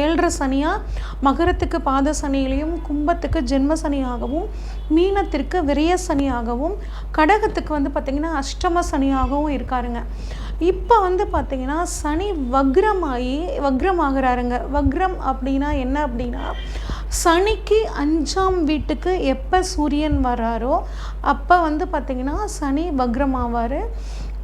ஏழரை சனியாக மகரத்துக்கு பாத சனியிலையும் கும்பத்துக்கு ஜென்ம சனியாகவும் மீனத்திற்கு விரய சனியாகவும் கடகத்துக்கு வந்து பார்த்திங்கன்னா அஷ்டம சனியாகவும் இருக்காருங்க. இப்போ வந்து பார்த்திங்கன்னா சனி வக்ரமாகி வக்ரமாகிறாருங்க. வக்ரம் அப்படின்னா என்ன அப்படின்னா சனிக்கு அஞ்சாம் வீட்டுக்கு எப்போ சூரியன் வராரோ அப்போ வந்து பார்த்திங்கன்னா சனி வக்ரமாவார்.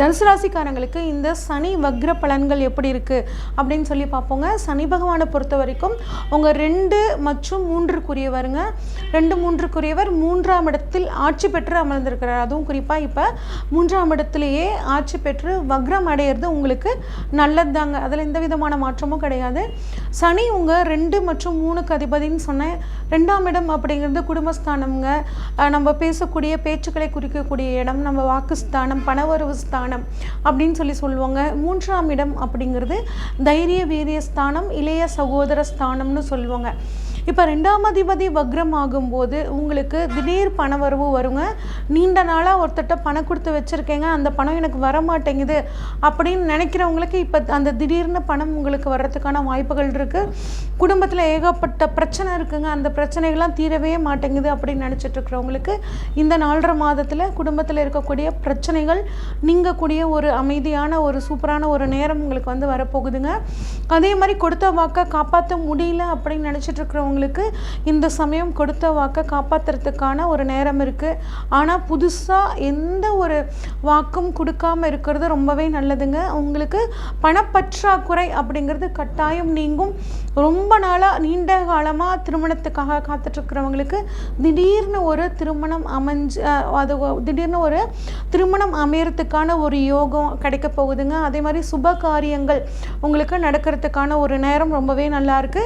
தனுசு ராசிக்காரங்களுக்கு இந்த சனி வக்ர பலன்கள் எப்படி இருக்குது அப்படின்னு சொல்லி பார்ப்போங்க. சனி பகவானை பொறுத்த வரைக்கும் உங்கள் ரெண்டு மற்றும் மூன்றுக்குரியவருங்க. ரெண்டு மூன்றுக்குரியவர் மூன்றாம் இடத்தில் ஆட்சி பெற்று அமர்ந்திருக்கிறார். அதுவும் குறிப்பாக இப்போ மூன்றாம் இடத்துலையே ஆட்சி பெற்று வக்ரம் அடையிறது உங்களுக்கு நல்லது தாங்க அதில் எந்த விதமான மாற்றமும் கிடையாது. சனி உங்கள் ரெண்டு மற்றும் மூணுக்கு அதிபதின்னு சொன்னேன் ரெண்டாம் இடம் அப்படிங்கிறது குடும்பஸ்தானம்ங்க. நம்ம பேசக்கூடிய பேச்சுக்களை குறிக்கக்கூடிய இடம் நம்ம வாக்குஸ்தானம் பணவரவு ஸ்தானம் அப்படின்னு சொல்லி சொல்லுவாங்க. மூன்றாம் இடம் அப்படிங்கிறது தைரிய வீரிய ஸ்தானம் இளைய சகோதர ஸ்தானம்னு சொல்லுவாங்க. இப்போ ரெண்டாம் அதிபதி வக்ரம் ஆகும்போது உங்களுக்கு திடீர் பண வரவு வருங்க. நீண்ட நாளாக ஒருத்தட்ட பணம் கொடுத்து வச்சுருக்கேங்க. அந்த பணம் எனக்கு வர மாட்டேங்குது அப்படின்னு நினைக்கிறவங்களுக்கு இப்போ அந்த திடீர்னு பணம் உங்களுக்கு வர்றதுக்கான வாய்ப்புகள் இருக்குது குடும்பத்தில் ஏகப்பட்ட பிரச்சனை இருக்குங்க. அந்த பிரச்சனைகள்லாம் தீரவே மாட்டேங்குது அப்படின்னு நினச்சிட்ருக்குறவங்களுக்கு இந்த நாலரை மாதத்தில் குடும்பத்தில் இருக்கக்கூடிய பிரச்சனைகள் நீங்கக்கூடிய ஒரு அமைதியான ஒரு சூப்பரான ஒரு நேரம் உங்களுக்கு வந்து வரப்போகுதுங்க. அதே மாதிரி கொடுத்த வாக்கை காப்பாற்ற முடியல அப்படின்னு நினச்சிட்டு இருக்கிறவங்களுக்கு இந்த சமயம் கொடுத்த வாக்கை காப்பாற்றுறதுக்கான ஒரு நேரம் இருக்குது ஆனால் புதுசாக எந்த ஒரு வாக்கும் கொடுக்காம இருக்கிறது ரொம்பவே நல்லதுங்க. உங்களுக்கு பணப்பற்றாக்குறை அப்படிங்கிறது கட்டாயம் நீங்கும். ரொம்ப நாளாக நீண்ட காலமாக திருமணத்துக்காக காத்துட்ருக்கிறவங்களுக்கு திடீர்னு ஒரு திருமணம் அமைஞ்சு அது திடீர்னு ஒரு திருமணம் அமையறதுக்கான ஒரு யோகம் கிடைக்க போகுதுங்க. அதே மாதிரி சுப காரியங்கள் உங்களுக்கு நடக்கிறதுக்கான ஒரு நேரம் ரொம்பவே நல்லாயிருக்கு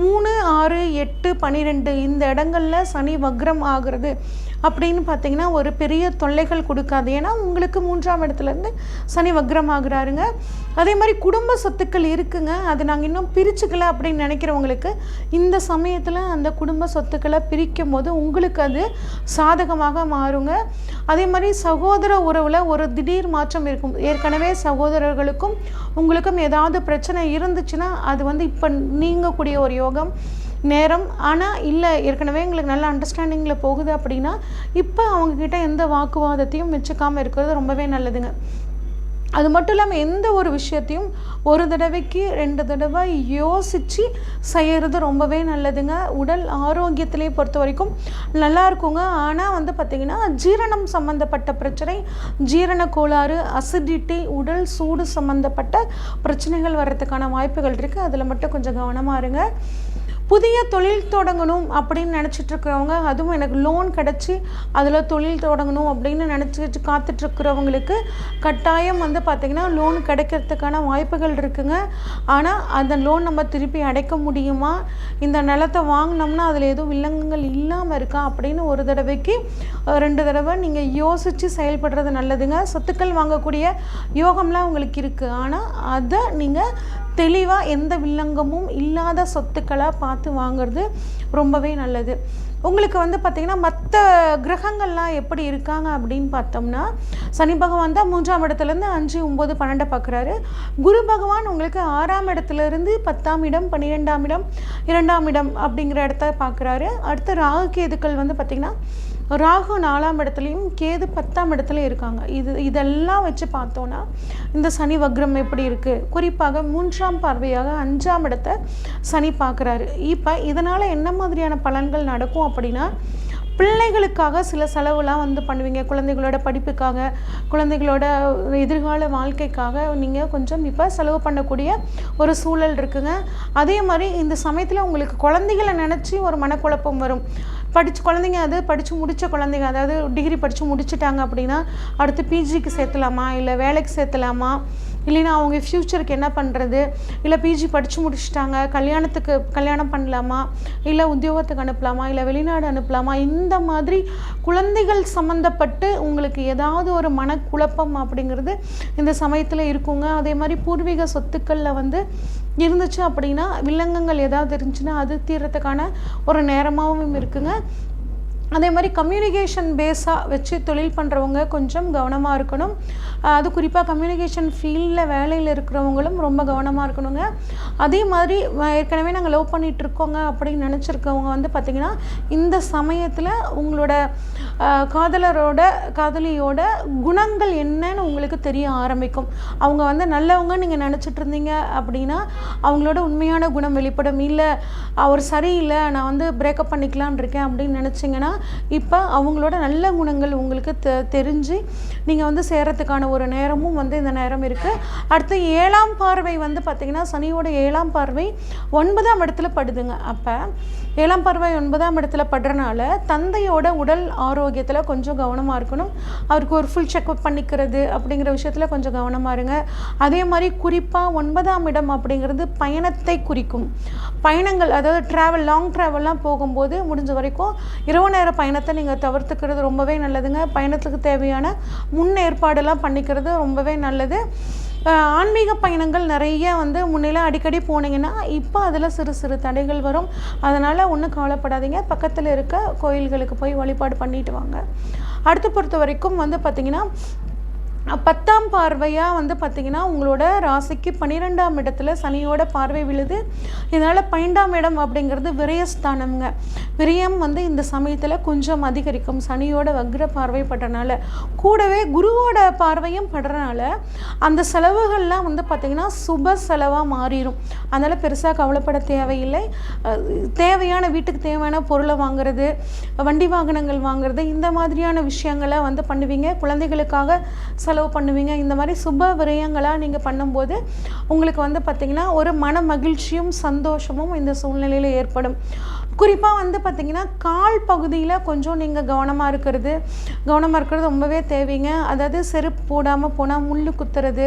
மூணு ஆறு எட்டு பன்னிரெண்டு இந்த இடங்கள்ல சனி வக்ரம் ஆகிறது அப்படின்னு பார்த்தீங்கன்னா ஒரு பெரிய தொல்லைகள் கொடுக்காது. ஏன்னா உங்களுக்கு மூன்றாம் இடத்துலேருந்து சனி வக்ரம் ஆகுறாருங்க. அதே மாதிரி குடும்ப சொத்துக்கள் இருக்குங்க. அது நாங்கள் இன்னும் பிரிச்சுக்கல அப்படின்னு நினைக்கிறவங்களுக்கு இந்த சமயத்தில் அந்த குடும்ப சொத்துக்களை பிரிக்கும் போது உங்களுக்கு அது சாதகமாக மாறுங்க. அதே மாதிரி சகோதர உறவில் ஒரு திடீர் மாற்றம் இருக்கும். ஏற்கனவே சகோதரர்களுக்கும் உங்களுக்கும் ஏதாவது பிரச்சனை இருந்துச்சுன்னா அது வந்து இப்போ நீங்கக்கூடிய ஒரு யோகம். நேரம். ஆனால் இல்லை ஏற்கனவே எங்களுக்கு நல்ல அண்டர்ஸ்டாண்டிங்கில் போகுது அப்படின்னா இப்போ அவங்கக்கிட்ட எந்த வாக்குவாதத்தையும் வச்சுக்காமல் இருக்கிறது ரொம்பவே நல்லதுங்க. அது மட்டும் இல்லாமல் எந்த ஒரு விஷயத்தையும் ஒரு தடவைக்கு ரெண்டு தடவை யோசித்து செய்கிறது ரொம்பவே நல்லதுங்க. உடல் ஆரோக்கியத்திலே பொறுத்த வரைக்கும் நல்லா இருக்குங்க. ஆனால் வந்து பார்த்திங்கன்னா ஜீரணம் சம்மந்தப்பட்ட பிரச்சனை ஜீரண கோளாறு அசிடிட்டி உடல் சூடு சம்மந்தப்பட்ட பிரச்சனைகள் வர்றதுக்கான வாய்ப்புகள் இருக்குது அதில் மட்டும் கொஞ்சம் கவனமாக இருங்க. புதிய தொழில் தொடங்கணும் அப்படின்னு நினச்சிட்டு இருக்கிறவங்க அதுவும் எனக்கு லோன் கிடச்சி அதில் தொழில் தொடங்கணும் அப்படின்னு நினச்சிட்டு காத்துட்ருக்கிறவங்களுக்கு கட்டாயம் வந்து பார்த்திங்கன்னா லோன் கிடைக்கிறதுக்கான வாய்ப்புகள் இருக்குங்க. ஆனால் அந்த லோன் நம்ம திருப்பி அடைக்க முடியுமா? இந்த நிலத்தை வாங்கினோம்னா அதில் எதுவும் வில்லங்கங்கள் இல்லாமல் இருக்கா அப்படின்னு ஒரு தடவைக்கு ரெண்டு தடவை நீங்கள் யோசித்து செயல்படுறது நல்லதுங்க. சொத்துக்கள் வாங்கக்கூடிய யோகம்லாம் உங்களுக்கு இருக்குது ஆனால் அதை நீங்கள் தெளிவாக எந்த வில்லங்கமும் இல்லாத சொத்துக்களாக பார்த்து வாங்குறது ரொம்பவே நல்லது. உங்களுக்கு வந்து பார்த்திங்கன்னா மற்ற கிரகங்கள்லாம் எப்படி இருக்காங்க அப்படின்னு பார்த்தோம்னா சனி பகவான் தான் மூன்றாம் இடத்துலேருந்து அஞ்சு ஒம்பது பன்னெண்டை பார்க்குறாரு குரு பகவான் உங்களுக்கு ஆறாம் இடத்துலேருந்து பத்தாம் இடம் பன்னிரெண்டாம் இடம் இரண்டாம் இடம் அப்படிங்கிற இடத்த பார்க்குறாரு அடுத்து ராகு கேதுக்கள் வந்து பார்த்திங்கன்னா ராகு நாலாம் இடத்துலையும் கேது பத்தாம் இடத்துலையும் இருக்காங்க. இது இதெல்லாம் வச்சு பார்த்தோன்னா இந்த சனி வக்ரம் எப்படி இருக்குது குறிப்பாக மூன்றாம் பார்வையாக அஞ்சாம் இடத்தை சனி பார்க்குறாரு. இப்போ இதனால் என்ன மாதிரியான பலன்கள் நடக்கும் அப்படின்னா பிள்ளைகளுக்காக சில செலவுலாம் வந்து பண்ணுவீங்க. குழந்தைகளோட படிப்புக்காக குழந்தைகளோட எதிர்கால வாழ்க்கைக்காக நீங்கள் கொஞ்சம் இப்போ செலவு பண்ணக்கூடிய ஒரு சூழல் இருக்குங்க. அதே மாதிரி இந்த சமயத்தில் உங்களுக்கு குழந்தைகளை நினச்சி ஒரு மனக்குழப்பம் வரும். படித்து குழந்தைங்க அது படித்து முடித்த குழந்தைங்க அதாவது டிகிரி படித்து முடிச்சுட்டாங்க அப்படின்னா அடுத்து பிஜிக்கு சேர்த்தலாமா? இல்லை வேலைக்கு சேர்த்தலாமா? இல்லைன்னா அவங்க ஃப்யூச்சருக்கு என்ன பண்ணுறது இல்லை பிஜி படித்து முடிச்சுட்டாங்க கல்யாணத்துக்கு கல்யாணம் பண்ணலாமா? இல்லை உத்தியோகத்துக்கு அனுப்பலாமா? இல்லை வெளிநாடு அனுப்பலாமா? இந்த மாதிரி குழந்தைகள் சம்மந்தப்பட்டு உங்களுக்கு ஏதாவது ஒரு மனக்குழப்பம் அப்படிங்கிறது இந்த சமயத்தில் இருக்குங்க. அதே மாதிரி பூர்வீக சொத்துக்களில் வந்து இருந்துச்சு அப்படின்னா வில்லங்கங்கள் ஏதாவது இருந்துச்சுன்னா அது தீர்றதுக்கான ஒரு நேரமாகவும் இருக்குங்க. அதே மாதிரி கம்யூனிகேஷன் பேஸாக வச்சு தொழில் பண்ணுறவங்க கொஞ்சம் கவனமாக இருக்கணும். அது குறிப்பாக கம்யூனிகேஷன் ஃபீல்டில் வேலையில் இருக்கிறவங்களும் ரொம்ப கவனமாக இருக்கணுங்க. அதே மாதிரி ஏற்கனவே நாங்கள் லவ் பண்ணிகிட்ருக்கோங்க அப்படின்னு நினச்சிருக்கவங்க வந்து பார்த்திங்கன்னா இந்த சமயத்தில் உங்களோட காதலரோட காதலியோட குணங்கள் என்னன்னு உங்களுக்கு தெரிய ஆரம்பிக்கும். அவங்க வந்து நல்லவங்க நீங்கள் நினச்சிட்டு இருந்தீங்க அப்படின்னா அவங்களோட உண்மையான குணம் வெளிப்படும். இல்லை அவர் சரியில்லை நான் வந்து பிரேக்கப் பண்ணிக்கலாம்னு இருக்கேன் அப்படின்னு நினச்சிங்கன்னா இப்போ அவங்களோட நல்ல குணங்கள் உங்களுக்கு தெ தெரிஞ்சு நீங்கள் வந்து சேரத்துக்கான ஒரு நேரமும் வந்து இந்த நேரம் இருக்குது அடுத்து ஏழாம் பார்வை வந்து பார்த்திங்கன்னா சனியோட ஏழாம் பார்வை ஒன்பதாம் இடத்துல படுதுங்க. அப்போ ஏழாம் பார்வை ஒன்பதாம் இடத்துல படுறனால தந்தையோட உடல் ஆரோக்கியத்தில் கொஞ்சம் கவனமாக இருக்கணும். அவருக்கு ஒரு ஃபுல் செக்அப் பண்ணிக்கிறது அப்படிங்கிற விஷயத்தில் கொஞ்சம் கவனமாக இருங்க. அதே மாதிரி குறிப்பாக ஒன்பதாம் இடம் அப்படிங்கிறது பயணத்தை குறிக்கும். பயணங்கள் அதாவது ட்ராவல் லாங் ட்ராவல்லாம் போகும்போது முடிஞ்ச வரைக்கும் இரவு நேர பயணத்தை நீங்கள் தவிர்த்துக்கிறது ரொம்பவே நல்லதுங்க. பயணத்துக்கு தேவையான முன் ஏற்பாடெல்லாம் பண்ணிக்கிறது ரொம்பவே நல்லது. ஆன்மீக பயணங்கள் நிறைய வந்து முன்னெல்லாம் அடிக்கடி போனீங்கன்னா இப்போ அதில் சிறு சிறு தடைகள் வரும். அதனால் ஒன்றும் கவலைப்படாதீங்க. பக்கத்தில் இருக்க கோயில்களுக்கு போய் வழிபாடு பண்ணிட்டு வாங்க. அடுத்து பொறுத்த வரைக்கும் வந்து பார்த்திங்கன்னா பத்தாம் பார்வையாக வந்து பார்த்திங்கன்னா உங்களோட ராசிக்கு பன்னிரெண்டாம் இடத்துல சனியோட பார்வை விழுது. இதனால் பன்னெண்டாம் இடம் அப்படிங்கிறது விரயஸ்தானம்ங்க. விரயம் வந்து இந்த சமயத்தில் கொஞ்சம் அதிகரிக்கும். சனியோட வக்ர பார்வை படுறனால. கூடவே குருவோட பார்வையும் படுறனால அந்த செலவுகள்லாம் வந்து பார்த்திங்கன்னா சுப செலவாக மாறிடும் அதனால் பெருசாக கவலைப்பட தேவையில்லை. தேவையான வீட்டுக்கு தேவையான பொருளை வாங்குறது வண்டி வாகனங்கள் வாங்குறது இந்த மாதிரியான விஷயங்களை வந்து பண்ணுவீங்க. குழந்தைகளுக்காக செலவு பண்ணுவீங்க. இந்த மாதிரி சுப விரயங்களாக நீங்கள் பண்ணும்போது உங்களுக்கு வந்து பார்த்திங்கன்னா ஒரு மன மகிழ்ச்சியும் சந்தோஷமும் இந்த சூழ்நிலையில் ஏற்படும். குறிப்பாக வந்து பார்த்திங்கன்னா கால் பகுதியில் கொஞ்சம் நீங்கள் கவனமாக இருக்கிறது. கவனமாக இருக்கிறது ரொம்பவே தேவைங்க. அதாவது செருப்பு போடாமல் போனால் முள் குத்துறது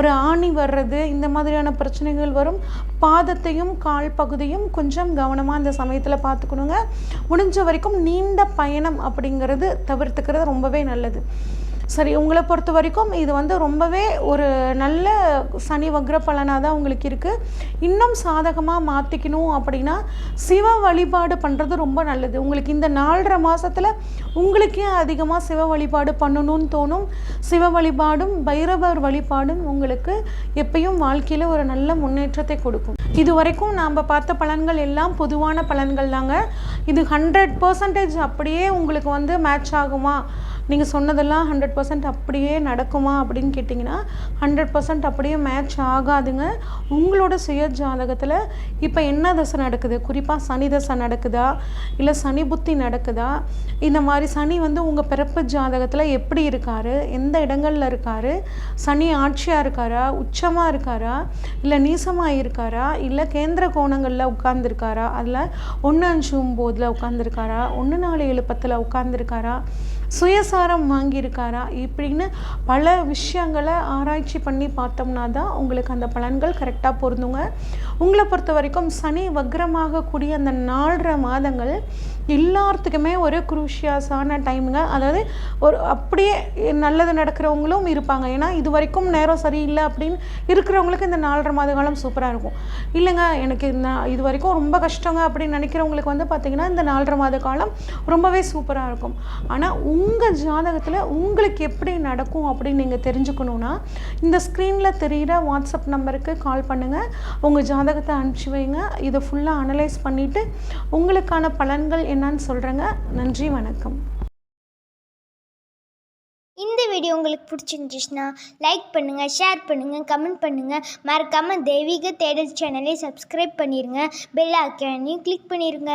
ஒரு ஆணி வர்றது இந்த மாதிரியான பிரச்சனைகள் வரும். பாதத்தையும் கால் பகுதியும் கொஞ்சம் கவனமாக இந்த சமயத்தில் பார்த்துக்கணுங்க முடிஞ்ச வரைக்கும் நீண்ட பயணம் அப்படிங்கிறது தவிர்த்துக்கிறது ரொம்பவே நல்லது. சரி உங்களை பொறுத்த வரைக்கும் இது வந்து ரொம்பவே ஒரு நல்ல சனி வக்ர பலனாக தான் உங்களுக்கு இருக்குது இன்னும் சாதகமாக மாற்றிக்கணும் அப்படின்னா சிவ வழிபாடு பண்ணுறது ரொம்ப நல்லது. உங்களுக்கு இந்த நாலரை மாதத்தில் உங்களுக்கே அதிகமாக சிவ வழிபாடு பண்ணணும்னு தோணும். சிவ வழிபாடும் பைரவர் வழிபாடும் உங்களுக்கு எப்பயும் வாழ்க்கையில் ஒரு நல்ல முன்னேற்றத்தை கொடுக்கும். இது வரைக்கும் நாம் பார்த்த பலன்கள் எல்லாம் பொதுவான பலன்கள் தாங்க. இது ஹண்ட்ரட் பர்சன்டேஜ் அப்படியே உங்களுக்கு வந்து மேட்ச் ஆகுமா? நீங்கள் சொன்னதெல்லாம் ஹண்ட்ரட் பர்சன்ட் அப்படியே நடக்குமா அப்படின்னு கேட்டிங்கன்னா ஹண்ட்ரட் பர்சன்ட் அப்படியே மேட்ச் ஆகாதுங்க. உங்களோட சுய ஜாதகத்தில் இப்போ என்ன தசை நடக்குது? குறிப்பாக சனி தசை நடக்குதா? இல்லை சனி புத்தி நடக்குதா? இந்த மாதிரி சனி வந்து உங்கள் பிறப்பு ஜாதகத்தில் எப்படி இருக்கார்? எந்த இடங்களில் இருக்கார்? சனி ஆட்சியாக இருக்காரா? உச்சமாக இருக்காரா? இல்லை நீசமாக இருக்காரா? இல்லை கேந்திர கோணங்களில் உட்கார்ந்துருக்காரா? அதில் ஒன்று அஞ்சு ஒம்போதில் உட்காந்துருக்காரா ஒன்று நாலு எழுப்பத்தில் உட்காந்துருக்காரா சுயசா அதிகாரம் வாங்கியிருக்காரா? இப்படின்னு பல விஷயங்களை ஆராய்ச்சி பண்ணி பார்த்தோம்னா தான் உங்களுக்கு அந்த பலன்கள் கரெக்டாக பொருந்துங்க. உங்களை பொறுத்த வரைக்கும் சனி வக்ரமாக கூடிய அந்த நாலரை மாதங்கள் எல்லாத்துக்குமே ஒரு குரூஷியஸான டைமுங்க அதாவது ஒரு அப்படியே நல்லது நடக்கிறவங்களும் இருப்பாங்க. ஏன்னா இது வரைக்கும் நேரம் சரியில்லை அப்படின்னு இருக்கிறவங்களுக்கு இந்த நாலரை மாத காலம் சூப்பராக இருக்கும். இல்லைங்க எனக்கு இந்த இது வரைக்கும் ரொம்ப கஷ்டங்க அப்படின்னு நினைக்கிறவங்களுக்கு வந்து பார்த்திங்கன்னா இந்த நாலரை மாத காலம் ரொம்பவே சூப்பராக இருக்கும். ஆனால் உங்கள் ஜாதகத்தில் உங்களுக்கு எப்படி நடக்கும் அப்படின்னு நீங்கள் தெரிஞ்சுக்கணுன்னா இந்த ஸ்க்ரீனில் தெரிகிற வாட்ஸ்அப் நம்பருக்கு கால் பண்ணுங்கள் உங்கள் ஜாதகத்தை அனுப்பிச்சி வைங்க. இதை ஃபுல்லாக அனலைஸ் பண்ணிவிட்டு உங்களுக்கான பலன்கள் என்னன்னு சொல்கிறேங்க நன்றி வணக்கம். இந்த வீடியோ உங்களுக்கு பிடிச்சிருந்துச்சுன்னா லைக் பண்ணுங்கள் ஷேர் பண்ணுங்கள் கமெண்ட் பண்ணுங்கள் மறக்காமல் தெய்வீக தேடல் சேனலை சப்ஸ்கிரைப் பண்ணிடுங்க பெல் ஐக்கானையும் கிளிக் பண்ணிடுங்க